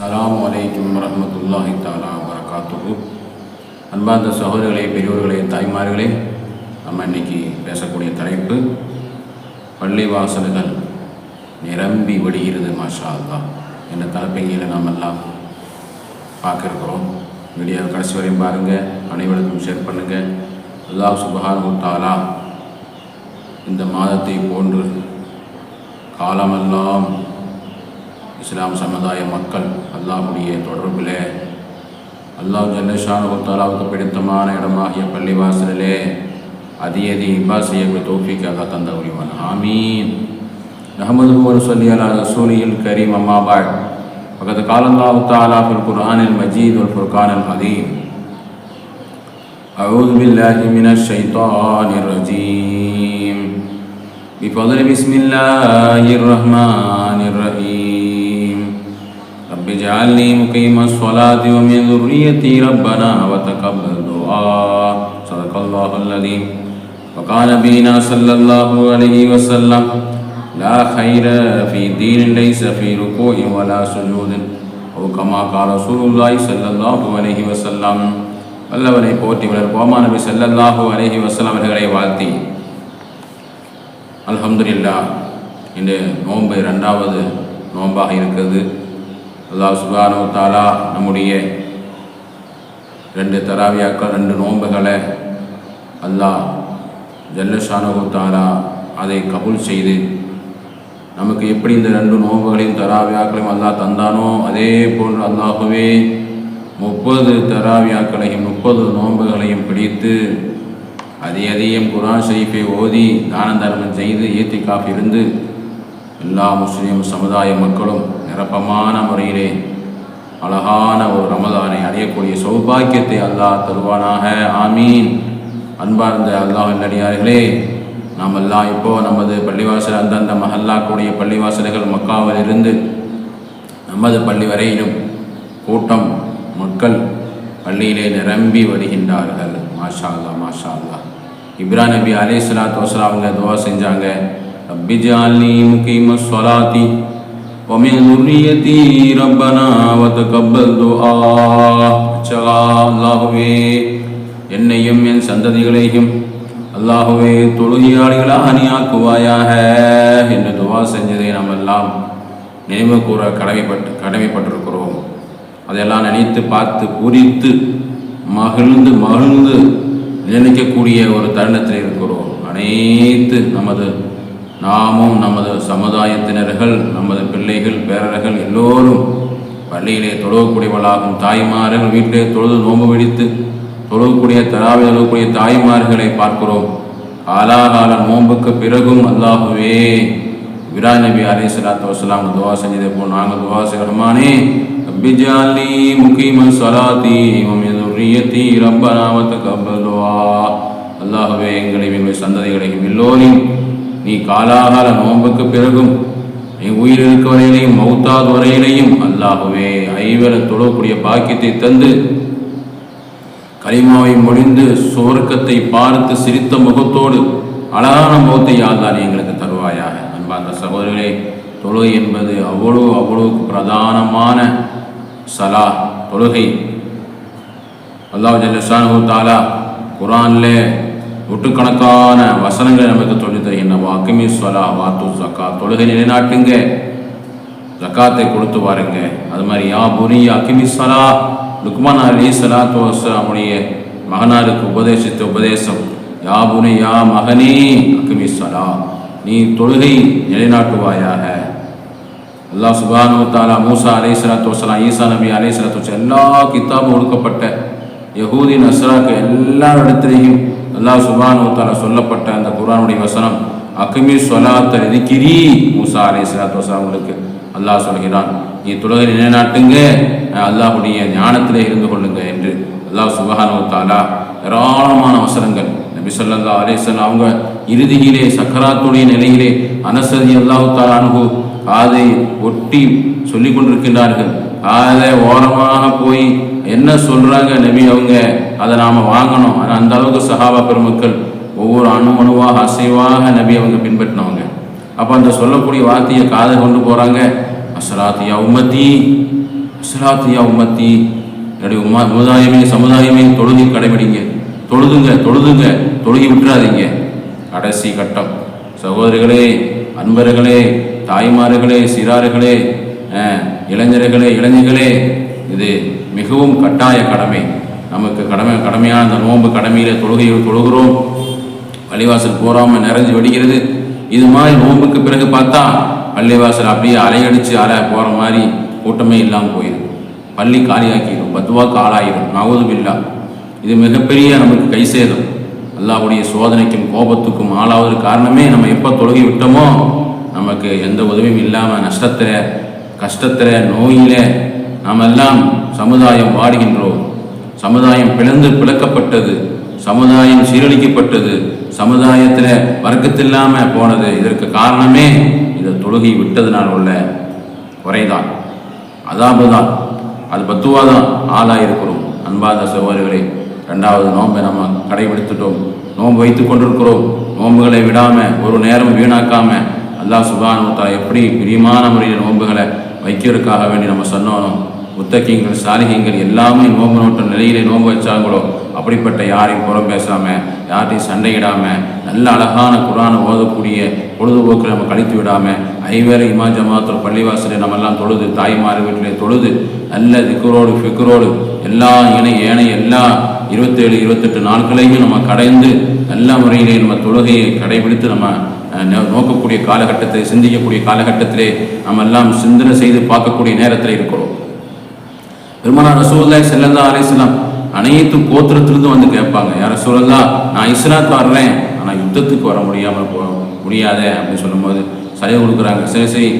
சலாம் வலைக்கும் வரஹ்மத்துல்லாஹி தாலா வரகாத்துஹு அன்பார்ந்த சகோதரர்களே பெரியோர்களே தாய்மார்களே நம்ம இன்னைக்கு பேசக்கூடிய தலைப்பு பள்ளிவாசல்கள் நிரம்பி வடிகிறது மாஷா தான் என்ற தலைப்பை நாம் எல்லாம் பார்க்குறோம் வீடியோ கடைசி வரையும் பாருங்கள் அனைவருக்கும் ஷேர் பண்ணுங்கள் அல்லாஹ் சுபஹானு தாலா இந்த மாதத்தை போன்று காலமெல்லாம் இஸ்லாம் சமுதாய மக்கள் அல்லாஹுடைய தொடர்பில் அல்லாஹ் ஜல்லஷானு தாலாவுக்கு பிடித்தமான இடமாகிய பள்ளிவாசலிலே அதியதி இபா செய்ய தோஃபிக்கு அல்லாஹ் தந்த உரிவன் ஆமீன் நஹமது சொல்லி அலா ரசூலியில் கரீம் அம்மாபாய் وقد قال الله تعالى في القرآن المجيد والفرقان العظيم أعوذ بالله من الشيطان الرجيم بفضل بسم الله الرحمن الرحيم رب اجعلني مقيم الصلاة ومن ذريتي ربنا وتقبل دعاء صدق الله العظيم وقال نبينا صلى الله عليه وسلم لا خير في دين ليس في ركوع ولا سجود أو كما قال رسول الله صلى الله عليه وسلم வல்லவனை போற்றி வளர்ப்போமா நபி ஸல்லல்லாஹு அலைஹி வஸல்லம் அவர்களை வாழ்த்தி அல்ஹம்துலில்லா இந்த நோன்பு ரெண்டாவது நோன்பாக இருக்கிறது அல்லாஹ் சுபானு தாலா நம்முடைய ரெண்டு தராவியாக்கள் ரெண்டு நோன்புகளை அல்லாஹ் ஜல்லஷானோ தாலா அதை கபூல் செய்து நமக்கு எப்படி இந்த ரெண்டு நோன்புகளையும் தராவியாக்களையும் அல்லாஹ் தந்தானோ அதே போன்று அல்லாஹுவே முப்பது தராவியாக்களையும் முப்பது நோன்புகளையும் பிடித்து அதே அதிகம் குரான் ஷரீஃபை ஓதி தான தர்மம் செய்து ஏத்திக்காஃப் இருந்து எல்லா முஸ்லீம் சமுதாய மக்களும் நிரப்பமான முறையிலே அழகான ஒரு ரமதானை அடையக்கூடிய சௌபாக்கியத்தை அல்லாஹ் தருவானாக. ஆமீன். அன்பார்ந்த அல்லாஹ் நல்லடியார்களே நாம் எல்லாம் இப்போ நமது பள்ளிவாசல் அந்தந்த மஹல்லாக்குடைய பள்ளிவாசல்கள் மக்காவில் இருந்து நமது பள்ளி வரையிலும் கூட்டம் மக்கள் பள்ளியிலே நிரம்பி வருகின்றார்கள். மாஷா அல்லா மாஷா அல்லா இப்ரா நபி அலே சலாத் வசலாம் அவங்க துவா செஞ்சாங்க. ரப்பி ஜாலி முகீம சொலாத்தி ومن ذريتي ربنا وتقبل دعاء அல்லாஹுவே என்னையும் என் சந்ததிகளையும் அல்லாஹுவே தொழுகையாளிகளாக அணியாக்குவாயாக என்று துவா செஞ்சதை நாம் எல்லாம் நினைவு கூற கடமைப்பட்டு கடமைப்பட்டிருக்கிறோம் அதையெல்லாம் நினைத்து பார்த்து பூரித்து மகிழ்ந்து மகிழ்ந்து நினைக்கக்கூடிய ஒரு தருணத்தில் இருக்கிறோம் அனைத்து நமது நாமும் நமது சமுதாயத்தினர்கள் நமது பிள்ளைகள் பேரர்கள் எல்லோரும் பள்ளியிலே தொழுவக்கூடியவளாகும் தாய்மார்கள் வீட்டிலே தொழுது நோம்பு பிடித்து தொழுகக்கூடிய தராவை தொழுகக்கூடிய தாய்மார்களை பார்க்கிறோம். காலாகால நோம்புக்கு பிறகும் அல்லாஹுவே விரா நபி அலி சலாத்து வசலாம் துவா செஞ்சதை போல் நாங்கள் துவா செய்கிறோமானே. அபிஜாலி முகீம சலாத்தி ரியத்தி ரப்பனாமத்து கபலுவா அல்லாஹுவே எங்களையும் எங்கள் சந்ததிகளையும் எல்லோரையும் நீ காலாகால நோன்புக்கு பிறகும் நீ உயிர் இருக்க வரையிலையும் மௌத்தாத் வரையிலையும் அல்லாகவே ஐவர தொழக்கூடிய பாக்கியத்தை தந்து கலிமாவை முடிந்து சுவர்க்கத்தை பார்த்து சிரித்த முகத்தோடு அழகான முகத்தை யாழ்தான் எங்களுக்கு தருவாயாக? அன்பார்ந்த சகோதரர்களே தொழுகை என்பது அவ்வளோ அவ்வளோ பிரதானமான சலா தொழுகை. அல்லாஹ் ஜல்லஷானு தாலா குரான்லே நூற்றுக்கணக்கான வசனங்களை நமக்கு சொல்லி தருகின்ற வாக்குமி சொலா வாத்து சக்கா தொழுகை நிலைநாட்டுங்க. ஜக்காத்தை கொடுத்து பாருங்க. அது மாதிரி யா புரி அக்கிமி சலா லுக்மான் அலி சலாத்து வசலாமுடைய மகனாருக்கு உபதேசித்த உபதேசம் யா புனி யா மகனே அக்கிமி சலா நீ தொழுகை நிலைநாட்டுவாயாக. அல்லா சுபானு தாலா மூசா அலை சலாத்து வசலாம் ஈசா நபி அலை சலாத்து எல்லா கித்தாபும் ஒடுக்கப்பட்ட யகூதி நஸ்ராக்கு எல்லா இடத்துலையும் அல்லாஹ் சுபானுத்தால சொல்லப்பட்ட அந்த குரானுடைய வசனம் அக்மி சொலாத்த நிதிக்கிரி மூசா அலை சலாத்து வசலாங்களுக்கு அல்லாஹ் சொல்கிறான் நீ துலகை நிலைநாட்டுங்க அல்லாஹுடைய ஞானத்திலே இருந்து கொள்ளுங்க என்று அல்லாஹ் சுபஹானு ஏராளமான வசனங்கள் நபி சொல்லல்லா அலேசன் அவங்க இறுதியிலே சக்கராத்துடைய நிலையிலே அனசதி அல்லாஹு தாலா காதை ஒட்டி சொல்லி கொண்டிருக்கின்றார்கள். காதை ஓரமாக போய் என்ன சொல்றாங்க நபி அவங்க? அதை நாம வாங்கணும். ஆனால் அந்த அளவுக்கு சஹாபா பெருமக்கள் ஒவ்வொரு அணு அணுவாக அசைவாக நபி அவங்க பின்பற்றினவங்க. அப்போ அந்த சொல்லக்கூடிய வார்த்தையை காதை கொண்டு போகிறாங்க அஸ்லாத்தியா உம்மத்தி இஸ்லாத்தியா உம்மத்தி. என்னுடைய உமா சமுதாயமே சமுதாயமே தொழுதி கடைபிடிங்க. தொழுதுங்க தொழுதுங்க. தொழுகி விட்டுறாதீங்க. கடைசி கட்டம். சகோதரிகளே அன்பர்களே தாய்மார்களே சிறார்களே இளைஞர்களே இளைஞர்களே இது மிகவும் கட்டாய கடமை. நமக்கு கடமை கடமையான அந்த நோன்பு கடமையில் தொழுகை தொழுகிறோம். பள்ளிவாசல் போகாமல் நிறைஞ்சு வெடிக்கிறது. இது மாதிரி நோன்புக்கு பிறகு பார்த்தா பள்ளிவாசல் அப்படியே அலையடித்து அலை போகிற மாதிரி கூட்டமே இல்லாமல் போயிடும். பள்ளி காலியாக்கிடும். பத்துவாக்கு ஆளாயிடும் நவது இல்லா இது மிகப்பெரிய நமக்கு கை சேதம். அல்லாவுடைய சோதனைக்கும் கோபத்துக்கும் ஆளாவது காரணமே நம்ம எப்போ தொழுகி விட்டோமோ நமக்கு எந்த உதவியும் இல்லாமல் நஷ்டத்தில் கஷ்டத்தில் நோயில் நாம் எல்லாம் சமுதாயம் வாடுகின்றோம் சமுதாயம் பிளந்து பிளக்கப்பட்டது. சமுதாயம் சீரழிக்கப்பட்டது. சமுதாயத்தில் வர்க்கத்தில்லாமல் போனது. இதற்கு காரணமே இந்த தொழுகை விட்டதுனால் உள்ள குறைதான். அதாபு தான் அது பத்துவா தான் ஆளாக இருக்கிறோம் அன்பாத சகோதரர்களே ரெண்டாவது நோன்பை நம்ம கடைபிடித்துட்டோம். நோன்பு வைத்து கொண்டிருக்கிறோம். நோன்புகளை விடாமல் ஒரு நேரம் வீணாக்காமல் அல்லாஹ் சுபானுத்தா எப்படி பிரியமான முறையில் நோன்புகளை வைக்கிறதுக்காக வேண்டி நம்ம சொன்னோம். முத்தக்கிங்கள் சாலிகைங்கள் எல்லாமே நோம்பு நோட்ட நிலையிலே நோம்பு வச்சாங்களோ? அப்படிப்பட்ட யாரையும் புறம் பேசாமல் யார்ட்டையும் சண்டையிடாமல் நல்ல அழகான குரானை ஓதக்கூடிய பொழுதுபோக்கில் நம்ம கழித்து விடாமல் ஐவேறு இமா ஜமாத்தூர் பள்ளிவாசலை நம்ம எல்லாம் தொழுது தாய்மார் வீட்டிலே தொழுது நல்ல திக்கரோடு ஃபிக்கரோடு எல்லா இணை ஏனை எல்லா இருபத்தேழு இருபத்தெட்டு நாட்களையும் நம்ம கடைந்து நல்ல முறையிலே நம்ம தொழுகையை கடைபிடித்து நம்ம நோ- நோக்கக்கூடிய காலகட்டத்தை சிந்திக்கக்கூடிய காலகட்டத்திலே நம்ம எல்லாம் சிந்தனை செய்து பார்க்கக்கூடிய நேரத்தில் இருக்கிறோம். பெருமானா ரசூல்லா செல்லல்லா அலிஸ்லாம் அனைத்து கோத்திரத்திலிருந்து வந்து கேட்பாங்க. யார் ரசூலுல்லாஹ் நான் இஸ்லாத்து வர்றேன். ஆனால் யுத்தத்துக்கு வர முடியாமல் போ முடியாதே அப்படின்னு சொல்லும்போது சரி கொடுக்குறாங்க. சரி சரி.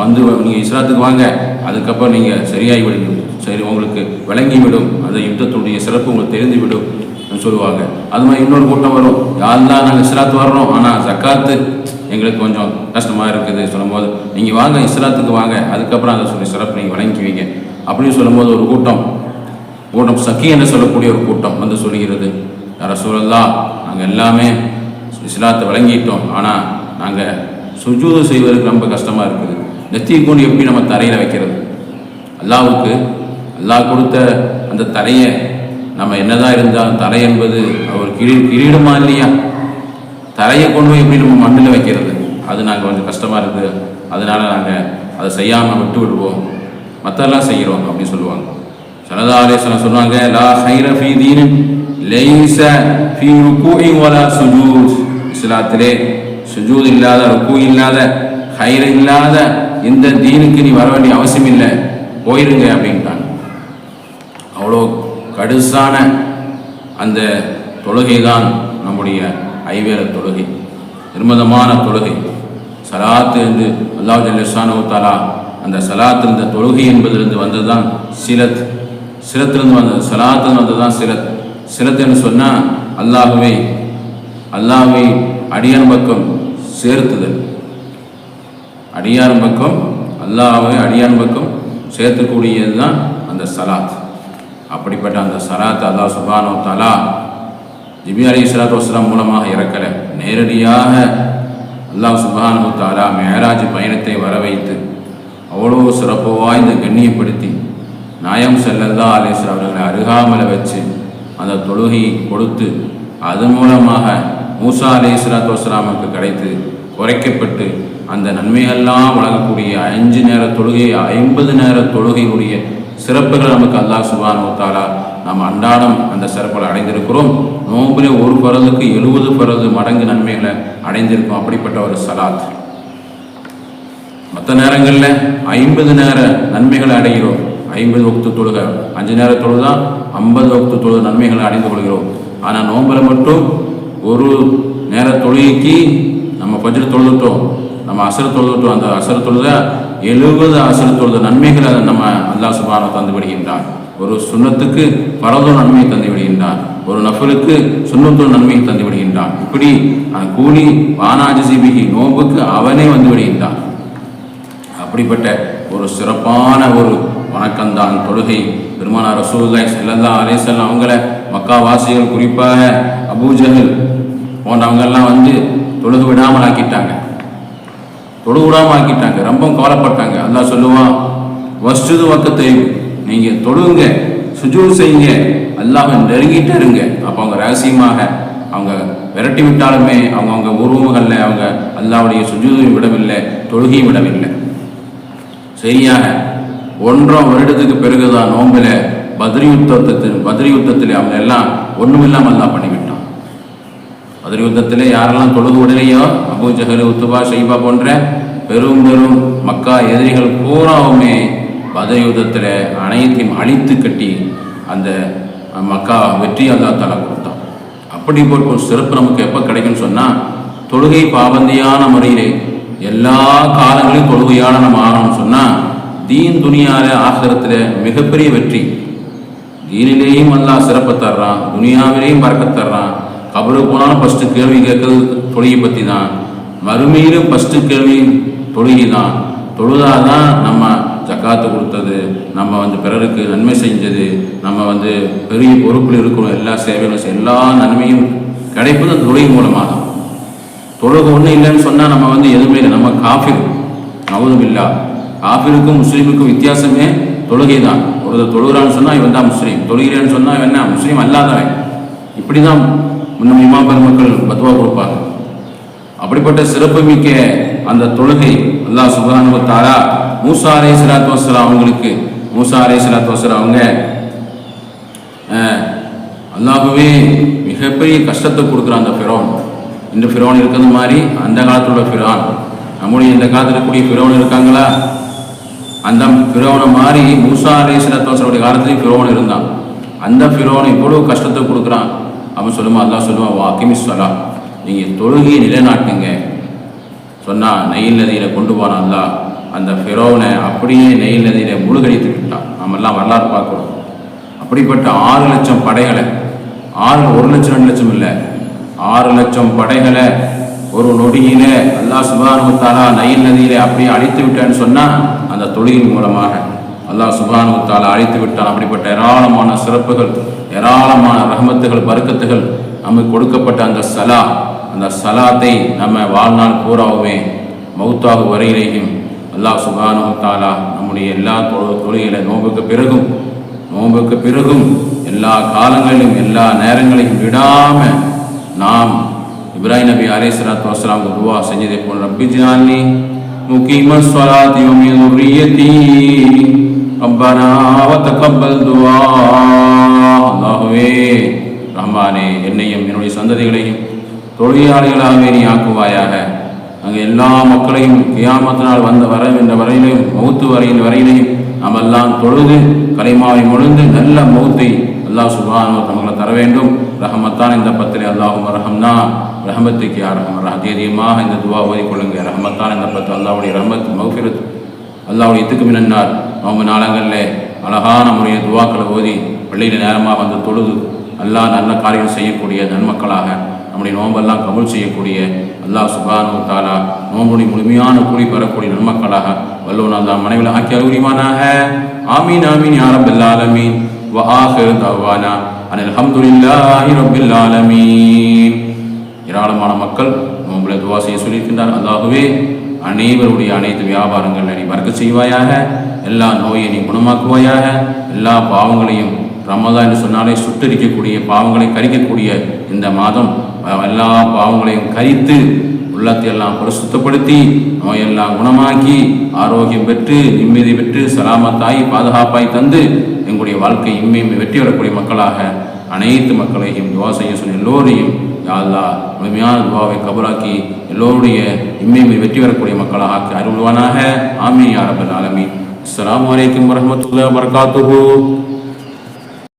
வந்து நீங்கள் இஸ்லாத்துக்கு வாங்க. அதுக்கப்புறம் நீங்கள் சரியாகி விடுங்க. சரி உங்களுக்கு விளங்கி விடும். அந்த யுத்தத்துடைய சிறப்பு உங்களுக்கு தெரிந்துவிடும் சொல்லுவாங்க. அது மாதிரி இன்னொரு கூட்டம் வரும். யாரெல்லாம் நாங்கள் இஸ்லாத்து வர்றோம். ஆனால் சக்காத்து எங்களுக்கு கொஞ்சம் கஷ்டமாக இருக்குது சொல்லும்போது நீங்கள் வாங்க இஸ்லாத்துக்கு வாங்க. அதுக்கப்புறம் அதை சொல்லி சிறப்பு நீங்கள் வழங்கிக்குவீங்க. அப்படின்னு சொல்லும்போது ஒரு கூட்டம். கூட்டம் சக்கி என்று சொல்லக்கூடிய ஒரு கூட்டம் வந்து சொல்கிறது யார சூழல்லா நாங்கள் எல்லாமே இஸ்லாத்தை வழங்கிட்டோம். ஆனால் நாங்கள் சுஜூது செய்வதற்கு ரொம்ப கஷ்டமாக இருக்குது. நெத்தி கொண்டு எப்படி நம்ம தரையில் வைக்கிறது? அல்லாவுக்கு அல்லாஹ் கொடுத்த அந்த தரையை நம்ம என்னதான் இருந்தாலும் தரை என்பது அவர் கிரீ கிரீடமா இல்லையா? தரையை கொண்டு போய் எப்படி நம்ம மண்ணில் வைக்கிறது? அது நாங்கள் கொஞ்சம் கஷ்டமாக இருக்குது. அதனால் நாங்கள் அதை செய்யாமல் விட்டு விடுவோம். மற்றெல்லாம் செய்கிறோம் அப்படின்னு சொல்லுவாங்க. சனதா அலேஸ்வரம் சொல்லுவாங்க லா ஹைர ஃபீ தீனின் லைஸ ஃபீ ருக்கூஇ வலா சுஜூத். இஸ்லாத்திலே சுஜூத் இல்லாத ருக்கு இல்லாத ஹைர இல்லாத இந்த தீனுக்கு நீ வர வேண்டிய அவசியம் இல்லை போயிருங்க அப்படின்ட்டாங்க. அவ்வளோ கடுசான அந்த தொழுகை தான் நம்முடைய ஐவேர தொழுகை. நிர்மதமான தொழுகை. சலாத்து என்று அல்லாஹ் ஜல்லசானு தாலா அந்த சலாத் இந்த தொழுகை என்பதிலிருந்து வந்தது தான் சிலத். சிலத்திலிருந்து வந்தது சலாத்துன்னு வந்தது தான் சிலத். சிலத் என்று சொன்னால் அல்லாஹுவை அல்லாஹுவை அடியான் பக்கம் சேர்த்துதல். அடியான் பக்கம் அல்லாஹுவை அடியான் பக்கம் சேர்த்துக்கூடியது தான் அந்த சலாத். அப்படிப்பட்ட அந்த சலாத் அல்லாஹ் சுபானோ தலா ஜிபி அலி இஸ்லாத்து வஸ்லாம் மூலமாக இறக்கலை. நேரடியாக அல்லாஹ் சுபானு தாலா மேராஜ் பயணத்தை வர வைத்து அவ்வளோ சிறப்பு வாய்ந்த கண்ணியப்படுத்தி நாயம் செல்லல்லா அலிஸ்லாம் அவர்களை அருகாமலை வச்சு அந்த தொழுகையை கொடுத்து அது மூலமாக மூசா அலி இஸ்லாத்து வஸ்லாமுக்கு கிடைத்து குறைக்கப்பட்டு அந்த நன்மையெல்லாம் வழங்கக்கூடிய அஞ்சு நேர தொழுகை ஐம்பது நேர தொழுகையுடைய சிறப்புகள் நமக்கு அல்லாஹ் சுபான் முத்தாலா நாம் அன்றாடம் அந்த சிறப்புகளை அடைந்திருக்கிறோம். நோம்பிலே ஒரு பரதுக்கு எழுபது பரது மடங்கு நன்மைகளை அடைந்திருக்கும் அப்படிப்பட்ட ஒரு சலாத். மற்ற நேரங்களில் ஐம்பது நேர நன்மைகளை அடைகிறோம். ஐம்பது வகுத்து தொழுக. அஞ்சு நேர தொழுதா ஐம்பது வகுத்து தொழுது நன்மைகளை அடைந்து கொள்கிறோம். ஆனால் நோம்பில் மட்டும் ஒரு நேர தொழுகைக்கு நம்ம பஜ்ரு தொழுதுட்டோம். நம்ம அசர் தொழுதுட்டோம். அந்த அசர் தொழுத எழுபது அசர் தொழுத நன்மைகளை அதை நம்ம அல்லா சுபானம் தந்து விடுகின்றான் ஒரு சுண்ணத்துக்கு பரதும் நன்மையை தந்து விடுகின்றான் ஒரு நஃபலுக்கு சுண்ணத்தும் நன்மையை தந்து விடுகின்றான் இப்படி அந்த கூலி வானாஜிசிபிகி நோம்புக்கு அவனே வந்து விடுகின்றான். அப்படிப்பட்ட ஒரு சிறப்பான ஒரு வணக்கம்தான் தொழுகை. பெருமானார் ரசூல்லாய் ஸல்லல்லாஹு அலேசல்லாம் அவங்கள மக்கா வாசிகள் குறிப்பாக அபூஜகல் போன்றவங்கெல்லாம் வந்து தொழுது விடாமல் ஆக்கிட்டாங்க தொழுகு விடாமல் ஆக்கிட்டாங்க ரொம்ப கவலைப்பட்டாங்க. அதான் சொல்லுவான் வஸ்துது வக்கத்தை நீங்கள் தொழுங்க சுஜூ செய்யுங்க அல்லாஹ் நெருங்கிட்டு இருங்க. அப்போ அவங்க ரகசியமாக அவங்க விரட்டி விட்டாலுமே அவங்க அவங்க உருவங்களில் அவங்க அல்லாவுடைய சுஜூதையும் விடவில்லை தொழுகையும் விடவில்லை. சரியாக ஒன்றாம் வருடத்துக்கு பிறகுதான் நோம்பில் பத்ரி யுத்தத்தின் பத்ரி யுத்தத்தில் அவங்க எல்லாம் ஒன்றுமில்லாமல் தான் பண்ணிவிட்டான். பத்ரி யுத்தத்தில் யாரெல்லாம் தொழுது உடலையோ அபு ஜஹல் உத்துபா ஷைபா போன்ற பெரும் பெரும் மக்கா எதிரிகள் பூராவுமே பத்ரி யுத்தத்தில் அனைத்தையும் அழித்து கட்டி அந்த மக்கா வெற்றி அல்லா தலை கொடுத்தான். அப்படி ஒரு சிறப்பு நமக்கு எப்போ கிடைக்கும்னு சொன்னால் தொழுகை பாபந்தியான முறையிலே எல்லா காலங்களையும் தொழுகையான நம்ம ஆகணும்னு சொன்னால் தீன் துனியால ஆசிரத்தில் மிகப்பெரிய வெற்றி. தீனிலேயும் அல்லா சிறப்பை தர்றான் துனியாவிலேயும் பறக்க தர்றான். கபருக்கு போனாலும் ஃபஸ்ட்டு கேள்வி கேட்கறது தொழுகை பற்றி தான். மறுமையிலும் ஃபஸ்ட்டு கேள்வி தொழுகை தான். தொழுதாதான் நம்ம ஜக்காத்து கொடுத்தது நம்ம வந்து பிறருக்கு நன்மை செஞ்சது நம்ம வந்து பெரிய பொறுப்பில் இருக்கிறோம் எல்லா சேவைகளும் எல்லா நன்மையும் கிடைப்பது தொழில் மூலமாக தான் தொழுகை ஒன்றும் இல்லைன்னு சொன்னால் நம்ம வந்து எதுவுமே இல்லை. நம்ம காஃபிர். நவதுமில்லா காஃபிருக்கும் முஸ்லீமுக்கும் வித்தியாசமே தொழுகை தான் ஒருத்தர் தொழுகிறான்னு சொன்னால் இவன் தான் முஸ்லீம். தொழுகிறேன்னு சொன்னால் இவன் என்ன? முஸ்லீம் அல்லாதவன். இப்படி தான் முன்னும் இமா பெருமக்கள் பத்துவா கொடுப்பாங்க. அப்படிப்பட்ட சிறப்புமிக்க அந்த தொழுகை அல்லா சுப்ஹானஹு தாரா மூசா அலை சலாத்து வசரா அவங்களுக்கு. மூசா அலை சலாத்து வசரா அவங்க அல்லாஹுவே மிகப்பெரிய கஷ்டத்தை கொடுக்குறான் அந்த ஃபிரோன். இந்த ஃபிரோன் இருக்கிறது மாதிரி அந்த காலத்தில் உள்ள ஃபிரோன். நம்முடைய இந்த காலத்தில் இருக்கக்கூடிய ஃபிரோன் இருக்காங்களா? அந்த ஃபிரோனை மாதிரி மூசா அலை காலத்துலேயும் ஃபிரோன் இருந்தான். அந்த ஃபிரோன் இவ்வளோ கஷ்டத்தை கொடுக்குறான். அவன் சொல்லுமா அல்லாஹ் சொல்லுவான் வாக்கிமி சொல்லா நீங்கள் தொழுகையை நிலைநாட்டுங்க. சொன்னால் நெயில் நதியில் கொண்டு போனான் அந்த ஃபிரோனை அப்படியே நெயில் நதியில் முழுகடித்து விட்டான். நம்மெல்லாம் வரலாறு பார்க்குறோம். அப்படிப்பட்ட ஆறு லட்சம் படைகளை ஆறு ஒரு லட்சம் ரெண்டு லட்சம் இல்லை ஆறு லட்சம் படைகளை ஒரு நொடியில அல்லா சுபானுத்தாலா நயில் நைல் நதியில அப்படியே அழித்து விட்டேன்னு சொன்னா அந்த தொழிலின் மூலமாக அல்லாஹ் சுபானுத்தாலா அழித்து விட்டான். அப்படிப்பட்ட ஏராளமான சிறப்புகள் ஏராளமான ரஹமத்துகள் பருக்கத்துகள் நமக்கு கொடுக்கப்பட்ட அந்த சலா. அந்த சலாத்தை நம்ம வாழ்நாள் பூராவுமே மௌத்தாக வரையிலேயும் அல்லாஹ் சுபானுத்தாலா நம்முடைய எல்லா தொழிலை தொழுகையில நோம்புக்கு பிறகும் நோன்புக்கு பிறகும் எல்லா காலங்களிலும் எல்லா நேரங்களையும் விடாமல் நாம் இப்ராஹிம் நபி அலே சலாத்து வசலாம் துவா செஞ்சதை போல் ரப்பி ஜானி முகீம ஸ்வலாத்தி வமி துர்ரியத்தி ரப்பனா வதகப்பல் துவா. அல்லாஹுவே ரஹ்மானே என்னையும் என்னுடைய சந்ததிகளையும் தொழிலாளிகளாகவே நீ ஆக்குவாயாக. அங்கே எல்லா மக்களையும் கியாமத்தினால் வந்த வர என்ற வரையிலையும் மௌத்து வரையில் வரையிலையும் நாம் எல்லாம் தொழுது கலைமாவை முழுந்து நல்ல மௌத்தை அல்லாஹ் சுபானு தமங்களை தர வேண்டும். ரஹமத்தான் இந்த பத்திரை அல்லாஹும் ரஹம்னா ரஹமத்துக்கு யார் ரஹம் அதிகமாக இந்த துவா ஓதிக்கொள்ளுங்க. ரஹமத்தான் இந்த பத்து அல்லாவுடைய ரஹமத் மௌஃபிரத். அல்லாவுடைய இத்துக்கு மின்னார் அவங்க நாளங்களில் அழகான முறைய துவாக்களை ஓதி பள்ளியில் நேரமாக வந்து தொழுது அல்லாஹ் நல்ல காரியம் செய்யக்கூடிய நன்மக்களாக நம்முடைய நோம்பெல்லாம் கபுல் செய்யக்கூடிய அல்லாஹ் சுபானு தாலா நோம்புடைய முழுமையான கூலி பெறக்கூடிய நன்மக்களாக வல்லோன் அல்லா மனைவில் ஆக்கி அருகுரிமானாக ஆமீன் ஆமீன் யாரம்பில்லாலமீன் வ ஆஹ் தவானா. அன் அலமதுல்லாஹி ஏராளமான மக்கள் உங்களை துவா செய்ய சொல்லியிருக்கின்றார் அதாகவே அனைவருடைய அனைத்து வியாபாரங்கள் நீ மறக்க செய்வாயாக எல்லா நோயை நீ குணமாக்குவாயாக எல்லா பாவங்களையும் ரமதா என்று சொன்னாலே சுட்டரிக்கக்கூடிய பாவங்களை கரிக்கக்கூடிய இந்த மாதம் எல்லா பாவங்களையும் கரித்து உள்ளத்தை எல்லாம் பரிசுத்தப்படுத்தி நோயெல்லாம் குணமாக்கி ஆரோக்கியம் பெற்று நிம்மதி பெற்று சலாமத்தாய் பாதுகாப்பாய் தந்து எங்களுடைய வாழ்க்கை இம்மையும் வெற்றி வரக்கூடிய மக்களாக அனைத்து மக்களையும் துவா செய்ய சொன்ன எல்லோரையும் யாழ்லா முழுமையான துவாவை கபராக்கி எல்லோருடைய இம்மையுமே வெற்றி வரக்கூடிய மக்களாக ஆக்கி அருள்வானாக. ஆமி யா ஆலமி அஸ்லாம் வலைக்கம் வரமத்துல வரஹ்மத்துல்லாஹி